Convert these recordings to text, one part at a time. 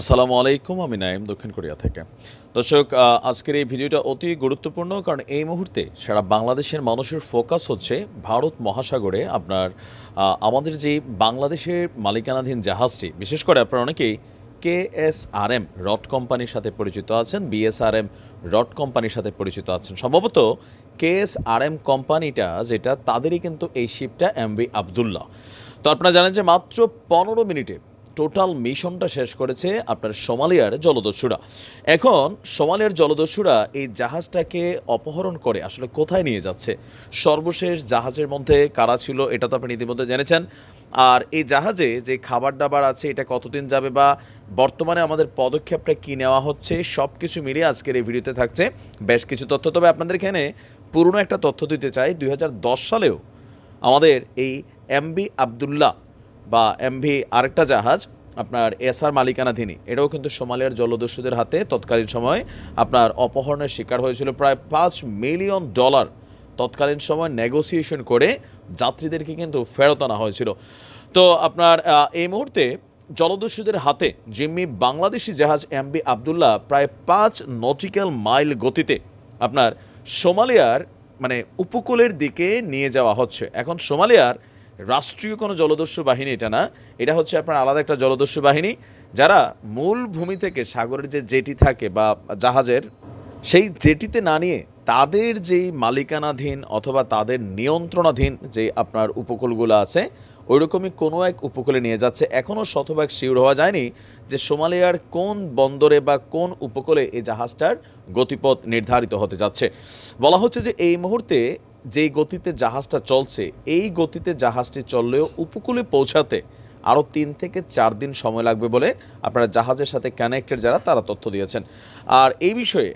আসসালামু আলাইকুম, আমি নাইম দক্ষিণ কোরিয়া থেকে। দর্শক আজকের এই ভিডিওটা অতি গুরুত্বপূর্ণ কারণ এই মুহূর্তে সারা বাংলাদেশের মানুষের ফোকাস হচ্ছে ভারত মহাসাগরে আপনার আমাদের যে বাংলাদেশের মালিকানাধীন জাহাজটি, বিশেষ করে আপনারা অনেকেই K S R M, rod কোম্পানির সাথে পরিচিত আছেন বিএসআরএম রড কোম্পানির সাথে পরিচিত আছেন। সম্ভবত কে এস আর এম কোম্পানিটা, যেটা তাদেরই কিন্তু এই শিপটা এম ভি আবদুল্লাহ। তো আপনারা জানেন যে মাত্র পনেরো মিনিটে টোটাল মিশনটা শেষ করেছে আপনার সোমালিয়ার জলদস্যুরা। এখন সোমালিয়ার জলদস্যুরা এই জাহাজটাকে অপহরণ করে আসলে কোথায় নিয়ে যাচ্ছে? সর্বশেষ জাহাজের মধ্যে কারা ছিল এটা তো আপনি ইতিমধ্যে জেনেছেন। আর এই জাহাজে যে খাবার দাবার আছে, এটা কতদিন যাবে বা বর্তমানে আমাদের পদক্ষেপটা কী নেওয়া হচ্ছে সব কিছু মিলিয়ে আজকের এই ভিডিওতে থাকছে। বেশ কিছু তথ্য, তবে আপনাদের এখানে পুরনো একটা তথ্য দিতে চাই। দুই হাজার দশ সালেও আমাদের এই এমবি আবদুল্লাহ বা এমভি আরেকটা জাহাজ, আপনার এসআর মালিকানাধীনই এটাও কিন্তু সোমালিয়ার জলদস্যুদের হাতে। তৎকালীন সময় আপনার অপহরণের শিকার হয়েছিল প্রায় পাঁচ মিলিয়ন ডলার। তৎকালীন সময় নেগোসিয়েশন করে যাত্রীদেরকে কিন্তু ফেরত আনা হয়েছিল। তো আপনার এই মুহূর্তে জলদস্যুদের হাতে জিম্মি বাংলাদেশি জাহাজ এমবি আবদুল্লাহ প্রায় পাঁচ নটিক্যাল মাইল গতিতে আপনার সোমালিয়ার মানে উপকূলের দিকে নিয়ে যাওয়া হচ্ছে। এখন সোমালিয়ার রাষ্ট্রীয় কোনো জলদস্যু বাহিনী, এটা না, এটা হচ্ছে আপনার আলাদা একটা জলদস্যু বাহিনী, যারা মূল ভূমি থেকে সাগরের যে জেটি থাকে বা জাহাজের, সেই জেটিতে না নিয়ে তাদের যেই মালিকানাধীন অথবা তাদের নিয়ন্ত্রণাধীন যে আপনার উপকূলগুলো আছে, ওইরকমই কোনো এক উপকূলে নিয়ে যাচ্ছে। এখনও শতভাগ শিওর হওয়া যায়নি যে সোমালিয়ার কোন বন্দরে বা কোন উপকূলে এই জাহাজটার গতিপথ নির্ধারিত হতে যাচ্ছে। বলা হচ্ছে যে এই মুহূর্তে যেই গতিতে জাহাজটা চলছে, এই গতিতে জাহাজটি চললেও উপকূলে পৌঁছাতে আরও তিন থেকে চার দিন সময় লাগবে বলে আপনারা জাহাজের সাথে কানেক্টেড যারা, তারা তথ্য দিয়েছেন। আর এই বিষয়ে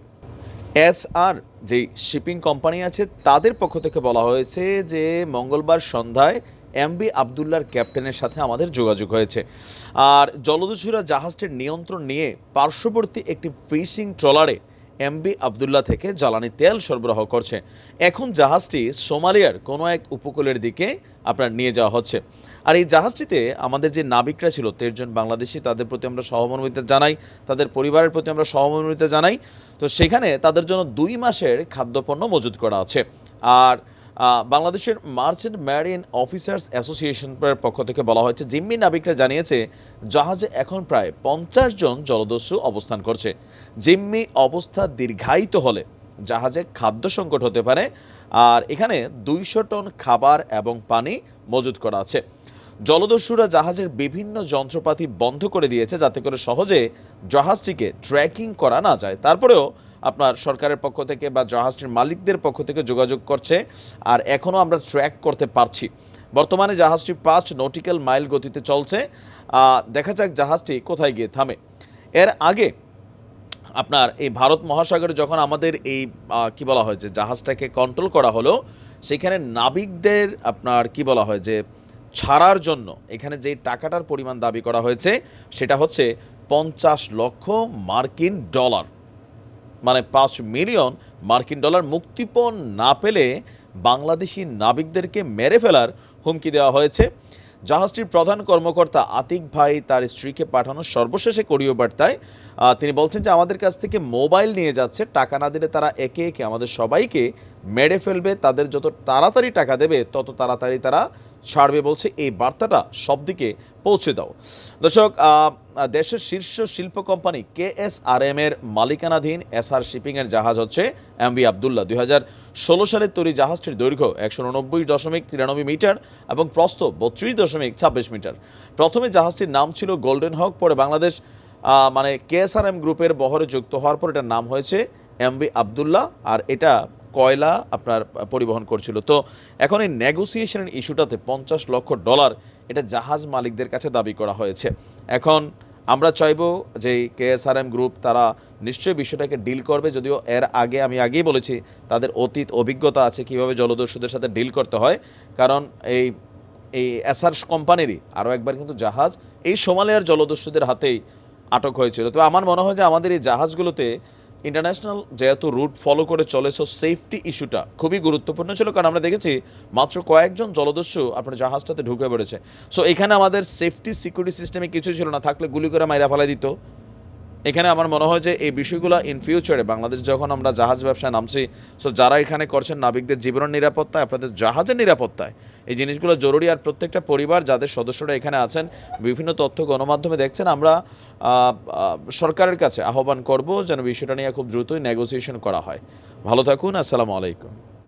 এস আর যে শিপিং কোম্পানি আছে, তাদের পক্ষ থেকে বলা হয়েছে যে মঙ্গলবার সন্ধ্যায় এমবি আবদুল্লার ক্যাপ্টেনের সাথে আমাদের যোগাযোগ হয়েছে। আর জলদস্যুরা জাহাজটির নিয়ন্ত্রণ নিয়ে পার্শ্ববর্তী একটি ফিশিং ট্রলারে এমবি আবদুল্লাহ থেকে জ্বালানি তেল সরবরাহ করছে। এখন জাহাজটি সোমালিয়ার কোনো এক উপকূলের দিকে আপনার নিয়ে যাওয়া হচ্ছে। আর এই জাহাজটিতে আমাদের যে নাবিকরা ছিল তেরজন বাংলাদেশি, তাদের প্রতি আমরা সহমর্মিতা জানাই, তাদের পরিবারের প্রতি আমরা সহমর্মিতা জানাই। তো সেখানে তাদের জন্য দুই মাসের খাদ্যপণ্য মজুত করা আছে। আর বাংলাদেশের মার্চেন্ট ম্যারিন অফিসার্স অ্যাসোসিয়েশনের পক্ষ থেকে বলা হয়েছে, জিম্মি নাবিকরা জানিয়েছে, জাহাজে এখন প্রায় পঞ্চাশ জন জলদস্যু অবস্থান করছে। জিম্মি অবস্থা দীর্ঘায়িত হলে জাহাজে খাদ্য সংকট হতে পারে, আর এখানে দুইশো টন খাবার এবং পানি মজুত করা আছে। জলদস্যুরা জাহাজের বিভিন্ন যন্ত্রপাতি বন্ধ করে দিয়েছে, যাতে করে সহজে জাহাজটিকে ট্র্যাকিং করা না যায়। তারপরেও আপনার সরকারের পক্ষ থেকে বা জাহাজটির মালিকদের পক্ষ থেকে যোগাযোগ করছে আর এখনও আমরা ট্র্যাক করতে পারছি। বর্তমানে জাহাজটি পাঁচ নটিক্যাল মাইল গতিতে চলছে। দেখা যাক জাহাজটি কোথায় গিয়ে থামে। এর আগে আপনার এই ভারত মহাসাগরে যখন আমাদের এই কি বলা হয় যে জাহাজটাকে কন্ট্রোল করা হলো, সেখানে নাবিকদের আপনার কি বলা হয় যে ছাড়ার জন্য এখানে যে টাকাটার পরিমাণ দাবি করা হয়েছে, সেটা হচ্ছে পঞ্চাশ লক্ষ মার্কিন ডলার। মানে পাঁচ মিলিয়ন মার্কিন ডলার মুক্তিপণ না পেলে বাংলাদেশি নাবিকদেরকে মেরে ফেলার হুমকি দেওয়া হয়েছে। জাহাজটির প্রধান কর্মকর্তা আতিক ভাই তার স্ত্রীকে পাঠানো সর্বশেষে কোরিও বার্তায় তিনি বলছেন যে আমাদের কাছ থেকে মোবাইল নিয়ে যাচ্ছে। টাকা না দিলে তারা একে একে আমাদের সবাইকে মেরে ফেলবে, তাদের যত তাড়াতাড়ি টাকা দেবে, তত তাড়াতাড়ি তারা ছাড়বে বলছে। এই বার্তাটা সব দিকে পৌঁছে দাও। দর্শক দেশের শীর্ষ শিল্প company K S R M এর মালিকানাধীন এস আর শিপিংয়ের জাহাজ হচ্ছে এম ভি আবদুল্লাহ। দুই হাজার ষোলো সালের তৈরি জাহাজটির দৈর্ঘ্য একশো উনব্বই দশমিক তিরানব্বই মিটার এবং প্রস্থ বত্রিশ দশমিক ছাব্বিশ মিটার। প্রথমে জাহাজটির নাম ছিল গোল্ডেন হক, পরে বাংলাদেশ মানে কে এস আর এম গ্রুপের বহরে যুক্ত হওয়ার পর এটার নাম হয়েছে এম ভি আবদুল্লাহ, আর এটা কয়লা আপনার পরিবহন করছিল। তো এখন এই নেগোসিয়েশনের ইস্যুটাতে পঞ্চাশ লক্ষ ডলার এটা জাহাজ মালিকদের কাছে দাবি করা হয়েছে। এখন আমরা চাইব যে কেএসআরএম গ্রুপ তারা নিশ্চয়ই বিষয়টাকে ডিল করবে, যদিও এর আগে আমি আগেই বলেছি, তাদের অতীত অভিজ্ঞতা আছে কীভাবে জলদস্যুদের সাথে ডিল করতে হয়। কারণ এই এই এসআর কোম্পানিরই আরও একবার কিন্তু জাহাজ এই সোমালিয়ার জলদস্যুদের হাতেই আটক হয়েছিল। তো আমার মনে হয় যে আমাদের এই জাহাজগুলোতে ইন্টারন্যাশনাল যেহেতু রুট ফলো করে চলে সো সেফটি ইস্যুটা খুবই গুরুত্বপূর্ণ ছিল, কারণ আমরা দেখেছি মাত্র কয়েকজন জলদস্যু আপনার জাহাজটাতে ঢুকে পড়েছে। সো এখানে আমাদের সেফটি সিকিউরিটি সিস্টেমে কিছু ছিল না, থাকলে গুলি করে মাইরা ফেলাই দিত। এখানে আমার মনে হয় যে এই বিষয়গুলো ইন ফিউচারে বাংলাদেশ যখন আমরা জাহাজ ব্যবসায় নামছি সো যারা এখানে করছেন নাবিকদের জীবনের নিরাপত্তায়, আপনাদের জাহাজের নিরাপত্তায়, এই জিনিসগুলো জরুরি। আর প্রত্যেকটা পরিবার, যাদের সদস্যরা এখানে আছেন, বিভিন্ন তথ্য গণমাধ্যমে দেখছেন, আমরা সরকারের কাছে আহ্বান করব যেন বিষয়টা নিয়ে খুব দ্রুতই নেগোসিয়েশন করা হয়। ভালো থাকুন, আসসালামু আলাইকুম।